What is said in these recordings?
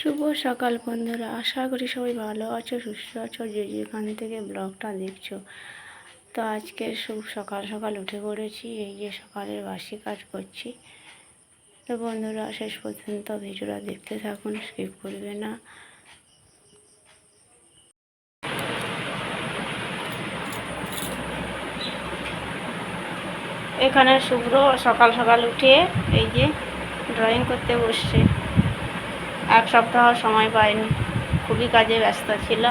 শুভ সকাল বন্ধুরা, আশা করি সবাই ভালো আছো, সুস্থ আছো, যে যেখান থেকে ব্লগটা দেখছ। তো আজকে শুভ সকাল সকাল উঠে পড়েছি, এই যে সকালের বাসি কাজ করছি। তো বন্ধুরা, শেষ পর্যন্ত ভিডিওটা দেখতে থাকুন স্কিপ করবে না। এখানে শুভ্র সকাল সকাল উঠে এই যে ড্রয়িং করতে বসছে। এক সপ্তাহ সময় পাইনি। খুবই কাজে ব্যস্ত ছিল।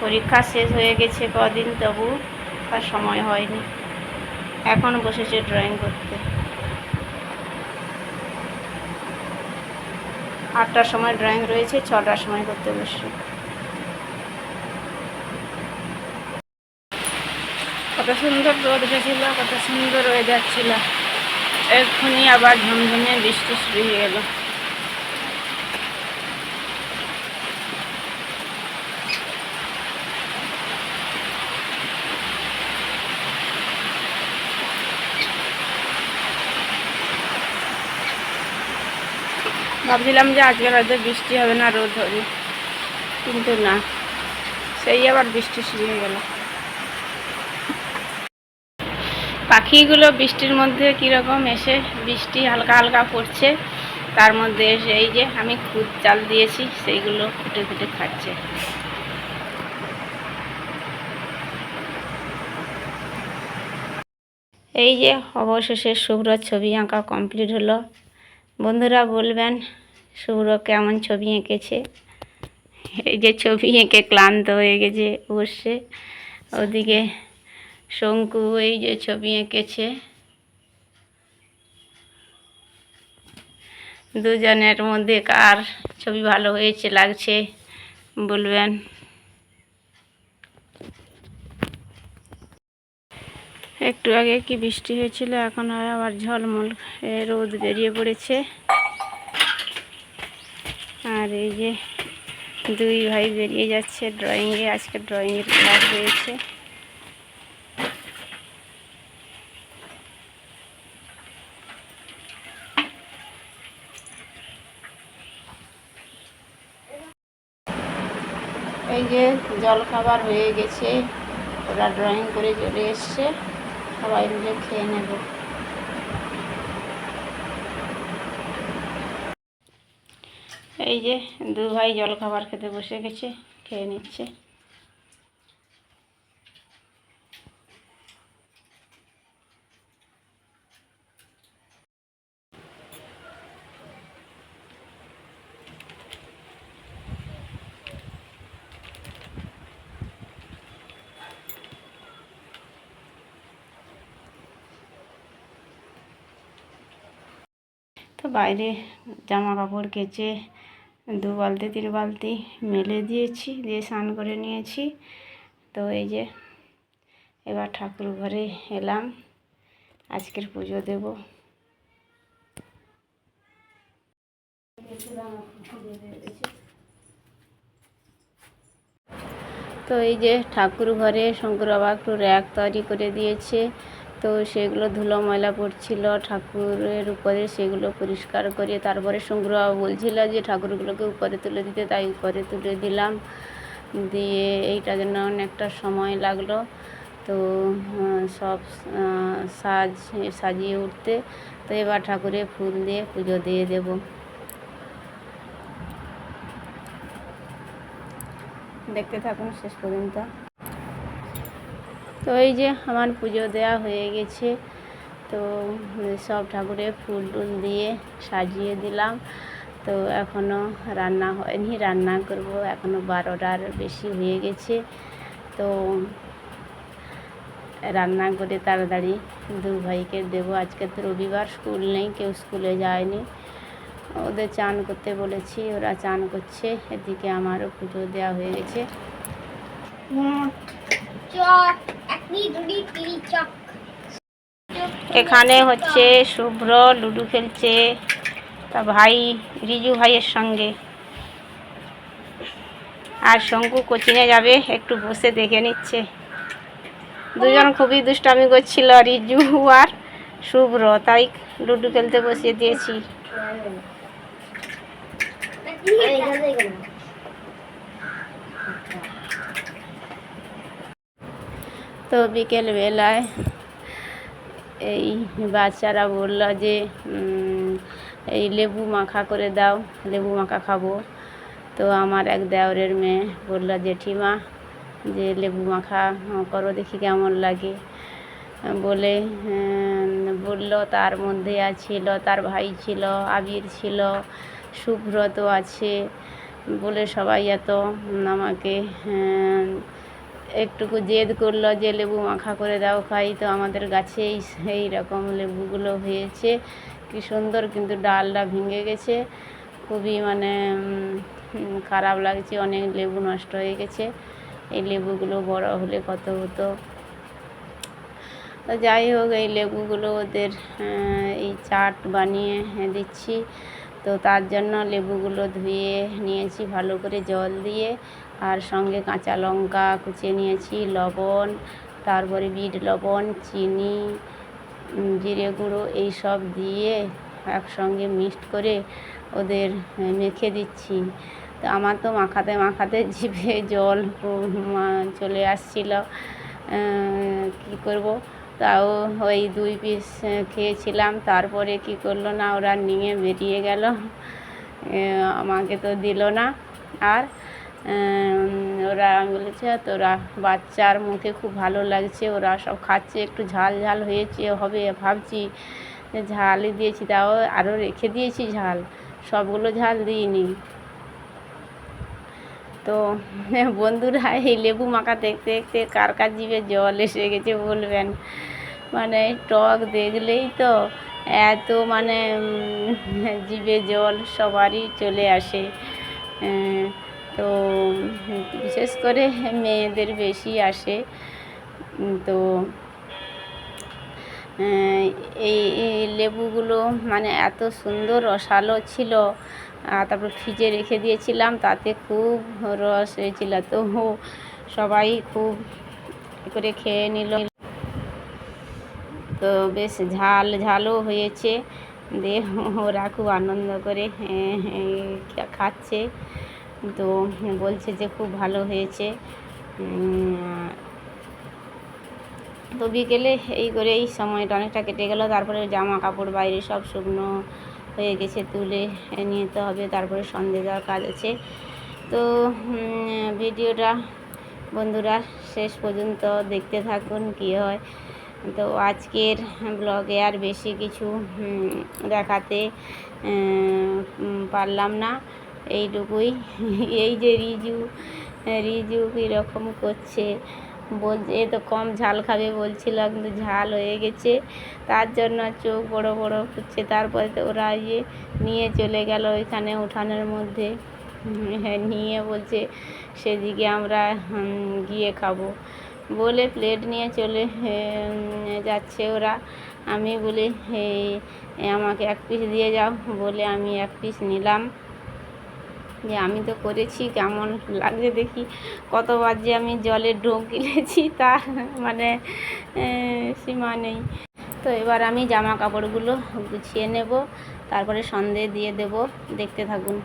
পরীক্ষা শেষ হয়ে গেছে কদিন, তবু আর সময় হয়নি। এখন বসেছে ড্রয়িং করতে। আটটার সময় ড্রয়িং রয়েছে, ছটার সময় করতে বসছে। কত সুন্দর রোদ উঠেছিল কত সুন্দর ওয়েদার ছিল। এক্ষুনি আবার ঝমঝমে বৃষ্টি শুরু হয়ে গেল। ভাবছিলাম যে আজকে হয়তো বৃষ্টি হবে না, রোদ হবে, কিন্তু না। সেই আবার বৃষ্টি শুরু হয়ে গেল। পাখিগুলো বৃষ্টির মধ্যে কীরকম এসে বৃষ্টি হালকা হালকা পড়ছে, তার মধ্যে এসে এই যে আমি খুদ চাল দিয়েছি, সেইগুলো ফুটে ফুটে খাচ্ছে। এই যে অবশেষে শুভ্রর ছবি আঁকা কমপ্লিট হলো। বন্ধুরা বলবেন শুভ্র কেমন ছবি এঁকেছে? এই যে ছবি এঁকে ক্লান্ত হয়ে গেছে বসে ওদিকে শঙ্কু, এই যে ছবি এঁকেছে। দুজনের মধ্যে কার ছবি ভালো হয়েছে, লাগছে, বলবেন। একটু আগে কি বৃষ্টি হয়েছিল, এখন আবার ঝলমল রোদ বেরিয়ে পড়েছে। আর এই যে দুই ভাই বেরিয়ে যাচ্ছে ড্রয়িংয়ে আজকে ড্রয়িংয়ের ক্লাস রয়েছে এই যে জল খাবার হয়ে গেছে। ওরা ড্রয়িং করে চলে এসছে। সবাই মিলে খেয়ে নেব। এই যে দু ভাই জলখাবার খেতে বসে গেছে, খেয়ে নিচ্ছে তো বাইরে জামা কাপড় কেচে দু বালতি, তিন বালতি মেলে দিয়েছি, দিয়ে স্নান করে নিয়েছি। তো এই যে এবার ঠাকুর ঘরে এলাম, আজকের পুজো দেব। তো এই যে ঠাকুর ঘরে শঙ্কর বাবা একটু র্যাক তৈরি করে দিয়েছে। তো সেগুলো ধুলো, ময়লা পড়ছিল। ঠাকুরের উপরে সেগুলো পরিষ্কার করে তারপরে শঙ্কর বাবা বলছিল যে ঠাকুরগুলোকে উপরে তুলে দিতে, তাই উপরে তুলে দিলাম। দিয়ে এইটার জন্য অনেকটা সময় লাগল। তো সব সাজ, সাজিয়ে উঠতে। তো এবার ঠাকুরে ফুল দিয়ে পুজো দিয়ে দেব। দেখতে থাকুন শেষ পর্যন্ত। তো এই যে আমার পুজো দেওয়া হয়ে গেছে, তো সব ঠাকুরের ফুল টুল দিয়ে সাজিয়ে দিলাম। তো এখনও রান্না হয়নি, রান্না করব এখনও বারোটার বেশি হয়ে গেছে। তো রান্না করে তাড়াতাড়ি দু ভাইকে দেবো। আজকে তো রবিবার, স্কুল নেই, কেউ স্কুলে যায়নি। ওদের চান করতে বলেছি, ওরা চান করছে, এদিকে আমারও পুজো দেওয়া হয়ে গেছে। এখানে হচ্ছে শুভ্র, লুডু খেলছে, তা ভাই, রিজু ভাইয়ের সঙ্গে। আর শঙ্কু কোচিংয়ে যাবে, একটু বসে দেখে নিচ্ছে। দুজন খুবই দুষ্টামি করছিল, রিজু আর শুভ্র। তাই লুডু খেলতে বসিয়ে দিয়েছি এখানেই গেল তো বিকেল বেলায় এই বাচ্চারা বলল যে এই লেবু মাখা করে দাও, লেবু মাখা খাব। তো আমার এক দেওরের মেয়ে বলল, জেঠিমা, যে লেবু মাখা করো দেখি কেমন লাগে। বলে বলল, তার মধ্যে ছিল তার ভাই ছিল, আবির ছিল, সুব্রত আছে। বলে, সবাই এত আমাকে একটুকু জেদ করল যে লেবু মাখা করে দাও খাই। তো আমাদের গাছেই সেই রকম লেবুগুলো হয়েছে। কি সুন্দর কিন্তু ডালটা ভেঙে গেছে। খুবই মানে খারাপ লাগছে। অনেক লেবু নষ্ট হয়ে গেছে। এই লেবুগুলো বড় হলে কত হতো? যাই হোক, এই লেবুগুলো ওদের এই চাট বানিয়ে দিচ্ছি। তো তার জন্য লেবুগুলো ধুয়ে নিয়েছি ভালো করে জল দিয়ে। আর সঙ্গে কাঁচা লঙ্কা কুচিয়ে নিয়েছি, লবণ, তারপরে বিট লবণ, চিনি জিরে গুঁড়ো এই সব দিয়ে একসঙ্গে মিক্সড করে ওদের মেখে দিচ্ছি। তো আমার তো মাখাতে মাখাতে জিভে জল চলে আসছিল। কী করব? তাও ওই দুই পিস খেয়েছিলাম। তারপরে কি করল না, ওরা নিয়ে বেরিয়ে গেল। আমাকে তো দিল না। আর ওরা বলেছে তোরা বাচ্চার মুখে খুব ভালো লাগছে, ওরা সব খাচ্ছে, একটু ঝাল ঝাল হয়েছে, হবে ভাবছি ঝালই দিয়েছি, তাও আরও রেখে দিয়েছি ঝাল, সবগুলো ঝাল দিইনি। তো বন্ধুরা, এই লেবু মাখা দেখতে দেখতে কার কার জিভে জল এসে গেছে বলবেন? মানে টক দেখলেই তো এত মানে জিভে জল সবারই চলে আসে। তো বিশেষ করে মেয়েদের বেশি আসে। তো এই লেবুগুলো মানে এত সুন্দর রসালো ছিল। তারপর ফ্রিজে রেখে দিয়েছিলাম তাতে খুব রস হয়েছিল। তো সবাই খুব করে খেয়ে নিল। তো বেশ ঝাল ঝালও হয়েছে। দিয়ে ওরা খুব আনন্দ করে হ্যাঁ, হ্যাঁ, খাচ্ছে। তো বলছে যে খুব ভালো হয়েছে। তো বিকেলে এই করে এই সময়টা অনেকটা কেটে গেল। তারপরে জামা কাপড়, বাইরে সব শুকনো হয়ে গেছে, তুলে নিতে হবে। তারপরে সন্ধে দেওয়ার কাজ আছে। তো ভিডিওটা বন্ধুরা শেষ পর্যন্ত দেখতে থাকুন কী হয়। তো আজকের ব্লগে আর বেশি কিছু দেখাতে পারলাম না। এইটুকুই। এই যে রিজু রিজু কীরকম করছে? বলছে এ তো কম ঝাল খাবে বলছিল, কিন্তু ঝাল হয়ে গেছে। তার জন্য চোখ বড় বড় করছে। তারপরে তো ওরা ইয়ে নিয়ে চলে গেল ওইখানে উঠানের মধ্যে। হ্যাঁ নিয়ে বলছে, সেদিকে আমরা গিয়ে খাব। বলে প্লেট নিয়ে চলে যাচ্ছে ওরা। আমি বলি আমাকে এক পিস দিয়ে যাও। বলে, আমি এক পিস নিলাম। যে আমি তো করেছি, কেমন লাগছে দেখি। কতবার যে আমি জলে ডোব গিলেছি তার মানে সীমা নেই। তো এবার আমি জামা কাপড়গুলো গুছিয়ে নেব, তারপরে সন্দেহ দিয়ে দেব। দেখতে থাকুন।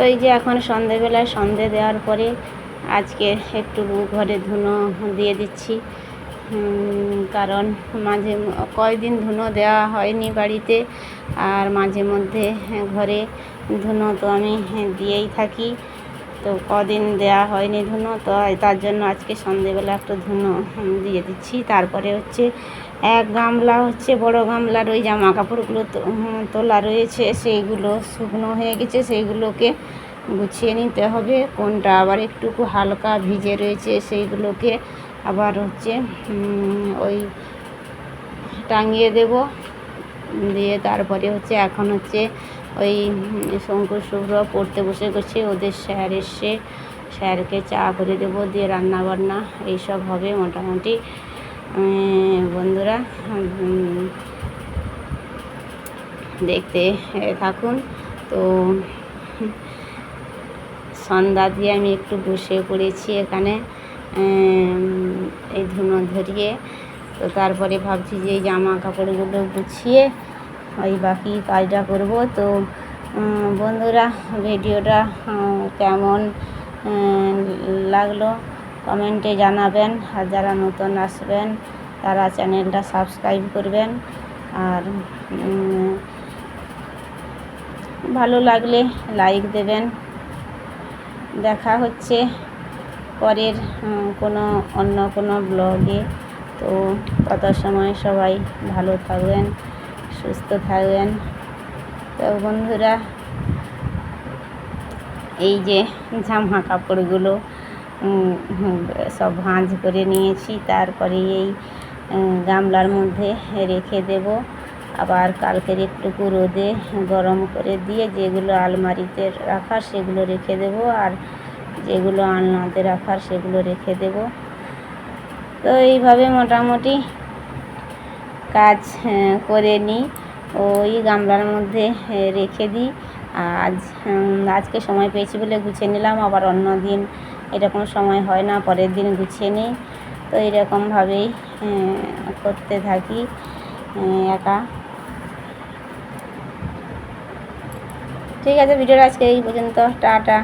এই যে এখন সন্ধেবেলায় সন্ধে দেওয়ার পরে আজকে একটু ঘরে ধুনো দিয়ে দিচ্ছি। কারণ মাঝে কয়দিন ধুনো দেওয়া হয়নি বাড়িতে আর মাঝে মধ্যে ঘরে ধুনো তো আমি দিয়েই থাকি। তো কদিন দেওয়া হয়নি ধুনো, তো তার জন্য আজকে সন্ধেবেলা একটু ধুনো দিয়ে দিচ্ছি। তারপরে হচ্ছে এক গামলা হচ্ছে বড় গামলার ওই জামা কাপড়গুলো তোলা রয়েছে। সেইগুলো শুকনো হয়ে গেছে, সেইগুলোকে গুছিয়ে নিতে হবে। কোনটা আবার একটুকু হালকা ভিজে রয়েছে, সেইগুলোকে আবার হচ্ছে ওই টাঙিয়ে দেব। দিয়ে তারপরে হচ্ছে এখন হচ্ছে ওই শঙ্কর শুভ্র পড়তে বসে গেছে ওদের স্যার এসছে স্যারকে চা করে দেবো, দিয়ে রান্না বান্না এইসব হবে মোটামুটি। বন্ধুরা দেখতে থাকুন। তো সন্ধ্যা দিয়ে আমি একটু বসে পড়েছি এখানে। এই ধুনো ধরিয়ে। তো তারপরে ভাবছি যে জামা কাপড়গুলো গুছিয়ে ওই বাকি কাজটা করব। তো বন্ধুরা, ভিডিওটা কেমন লাগল কমেন্টে জানাবেন। আর যারা নতুন আসবেন, তারা চ্যানেলটা সাবস্ক্রাইব করবেন। আর ভালো লাগলে লাইক দেবেন। দেখা হচ্ছে পরের কোনো অন্য কোনো ব্লগে। তো তত সময় সবাই ভালো থাকবেন, সুস্থ থাকবেন। তো বন্ধুরা, এই যে জামা কাপড়গুলো সব ভাঁজ করে নিয়েছি, তারপরে এই গামলার মধ্যে রেখে দেব। আবার কালকের একটুকু রোদে গরম করে দিয়ে যেগুলো আলমারিতে রাখার সেগুলো রেখে দেব, আর যেগুলো আলনাতে রাখার সেগুলো রেখে দেব। তো এইভাবে মোটামুটি কাজ করে নিই। ওই গামলার মধ্যে রেখে দিই। আজ আজকে সময় পেয়েছি বলে গুছিয়ে নিলাম, আবার অন্য দিন এরকম সময় হয় না, পরের দিন গুছিয়ে নিই। তো এরকমভাবেই করতে থাকি একা। ঠিক আছে, ভিডিওটা আজকে এই পর্যন্ত, টাটা।